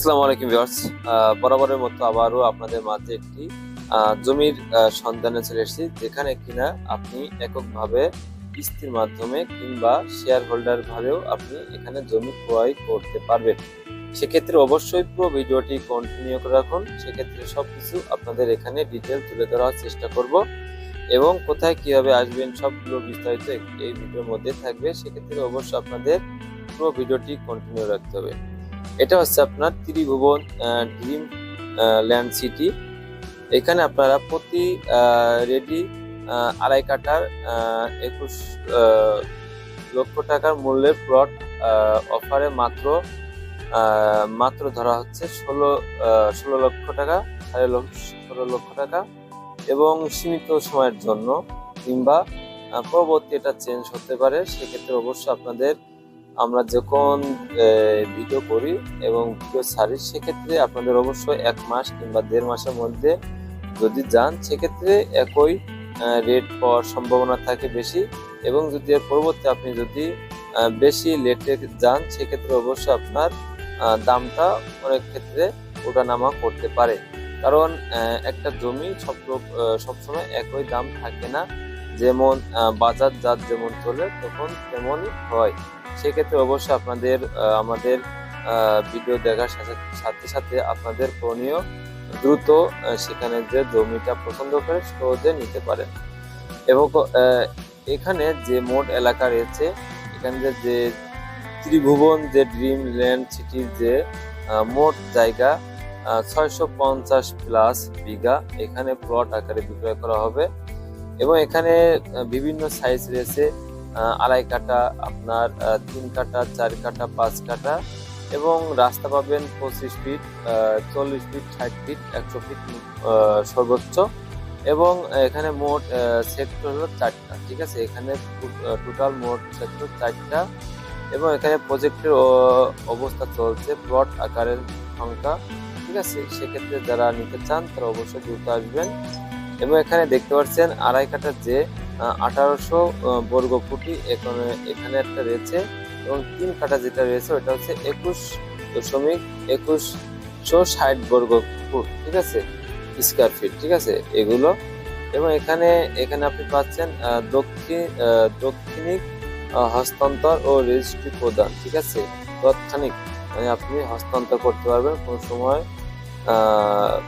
আসসালামু আলাইকুম ভিউয়ার্স। বরাবরের মতো আবারও আপনাদের মাঝে একটি জমির সন্ধানে চলে এসেছি, যেখানে কিনা আপনি এককভাবে কিস্তির মাধ্যমে কিংবা শেয়ার হোল্ডার ভাবেও আপনি এখানে জমি ক্রয় করতে পারবেন। সেক্ষেত্রে অবশ্যই পুরো ভিডিওটি কন্টিনিউ করে রাখুন। সেক্ষেত্রে সব কিছু আপনাদের এখানে ডিটেল তুলে ধরার চেষ্টা করব এবং কোথায় কীভাবে আসবেন সবগুলো বিস্তারিত এই ভিডিওর মধ্যে থাকবে। সেক্ষেত্রে অবশ্যই আপনাদের পুরো ভিডিওটি কন্টিনিউ রাখতে হবে। এটা হচ্ছে আপনার ত্রিভুবন ড্রিম ল্যান্ড সিটি। এখানে আপনারা প্রতি রেডি আড়াই কাঠার একুশ লক্ষ টাকার মূল্যের প্লট অফারে মাত্র মাত্র ধরা হচ্ছে ষোলো ষোলো লক্ষ টাকা, সাড়ে ষোলো লক্ষ টাকা এবং সীমিত সময়ের জন্য কিংবা পরবর্তী এটা চেঞ্জ হতে পারে, সেক্ষেত্রে অবশ্যই আপনাদের আমরা যখন ভিডিও করি এবং ভিডিও ছাড়ি, সেক্ষেত্রে আপনাদের অবশ্যই এক মাস কিংবা দেড় মাসের মধ্যে যদি যান, সেক্ষেত্রে একই রেট পাওয়ার সম্ভাবনা থাকে বেশি এবং যদি এর পরবর্তী আপনি যদি বেশি লেটে যান, সেক্ষেত্রে অবশ্যই আপনার দামটা অনেক ক্ষেত্রে ওঠানামা করতে পারে। কারণ একটা জমি সব সবসময় একই দাম থাকে না। যেমন বাজার যার যেমন চলে, তখন তেমনই হয়। সেক্ষেত্রে অবশ্যই আপনাদের আমাদের ভিডিও দেখার সাথে সাথে সাথে আপনাদের করণীয় দ্রুত সেখানে যে জমিটা পছন্দ করে সহজে নিতে পারেন। এবং এখানে যে মোট এলাকা রয়েছে, এখানে যে- ত্রিভুবন, যে ড্রিম ল্যান্ড সিটির যে মোট জায়গা ছয়শো পঞ্চাশ প্লাস বিঘা, এখানে প্লট আকারে বিক্রয় করা হবে। এবং এখানে বিভিন্ন সাইজ রয়েছে। আড়াই কাটা আপনার তিন কাটা চার কাটা পাঁচ কাটা এবং রাস্তা পাবেন পঁচিশ ফিট চল্লিশ ফিট, ষাট ফিট, একশো ফিট সর্বোচ্চ এবং এখানে মোট সেক্টর হলো চারটা, ঠিক আছে? এখানে টোটাল মোট সেক্টর চারটা এবং এখানে প্রজেক্টের অবস্থা চলছে প্লট আকারের সংখ্যা, ঠিক আছে? সেক্ষেত্রে যারা নিতে চান তারা অবশ্যই দ্রুত আসবেন এবং এখানে দেখতে পাচ্ছেন আড়াই কাটার যে আঠারোশো বর্গ ফুটি এখানে এখানে একটা রয়েছে এবং তিন কাটা যেটা রয়েছে ওটা হচ্ছে একুশ দশমিক একুশশো ষাট বর্গ ফুট, ঠিক আছে? স্কোয়ার ফিট ঠিক আছে? এগুলো। এবং এখানে এখানে আপনি পাচ্ছেন দক্ষিণ দক্ষিণিক হস্তান্তর ও রেজিস্ট্রি প্রদান, ঠিক আছে? তৎক্ষণিক মানে আপনি হস্তান্তর করতে পারবেন কোনো সময়।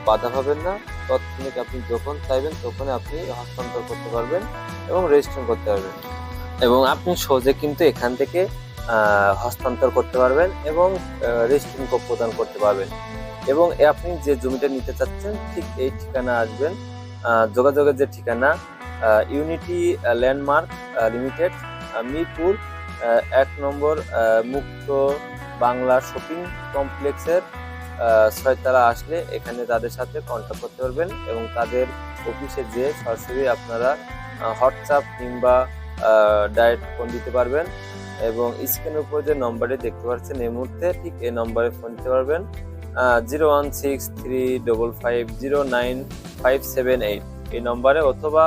বাধা পাবেন না। তৎক্ষণিক আপনি যখন চাইবেন তখন আপনি হস্তান্তর করতে পারবেন এবং রেজিস্ট্রেশন করতে পারবেন। এবং আপনি সহজে কিন্তু এখান থেকে হস্তান্তর করতে পারবেন এবং রেজিস্ট্রেশন প্রদান করতে পারবেন। এবং আপনি যে জমিটা নিতে চাচ্ছেন, ঠিক এই ঠিকানা আসবেন। যোগাযোগের যে ঠিকানা ইউনিটি ল্যান্ডমার্ক লিমিটেড মিরপুর এক নম্বর মুক্ত বাংলা শপিং কমপ্লেক্সের ছয়তলা আসলে এখানে তাদের সাথে কন্ট্যাক্ট করতে পারবেন এবং তাদের অফিসে যেয়ে সরাসরি আপনারা হোয়াটসঅ্যাপ কিংবা ডাইরেক্ট ফোন দিতে পারবেন এবং স্ক্রিনের উপর যে নম্বরে দেখতে পাচ্ছেন এই মুহূর্তে ঠিক এই নম্বরে ফোন দিতে পারবেন zero one six three double five zero nine five seven eight এই নম্বরে অথবা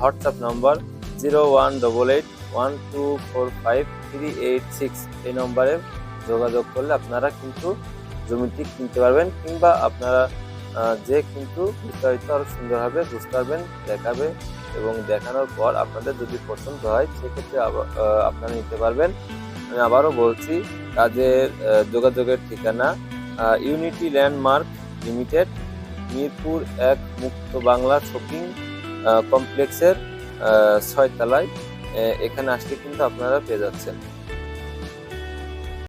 হোয়াটসঅ্যাপ নম্বর zero one double eight one two four five three eight six এই নম্বরে যোগাযোগ করলে আপনারা কিন্তু জমিটি কিনতে পারবেন কিংবা আপনারা যে কিন্তু বিস্তারিত আরও সুন্দরভাবে বুঝতে পারবেন, দেখাবে এবং দেখানোর পর আপনাদের যদি পছন্দ হয়, সেক্ষেত্রে আপনারা নিতে পারবেন। আমি আবারও বলছি তাদের যোগাযোগের ঠিকানা ইউনিটি ল্যান্ডমার্ক লিমিটেড মিরপুর এক মুক্ত বাংলা শপিং কমপ্লেক্সের ছয়তলায় এখানে আসলে কিন্তু আপনারা পেয়ে যাচ্ছেন।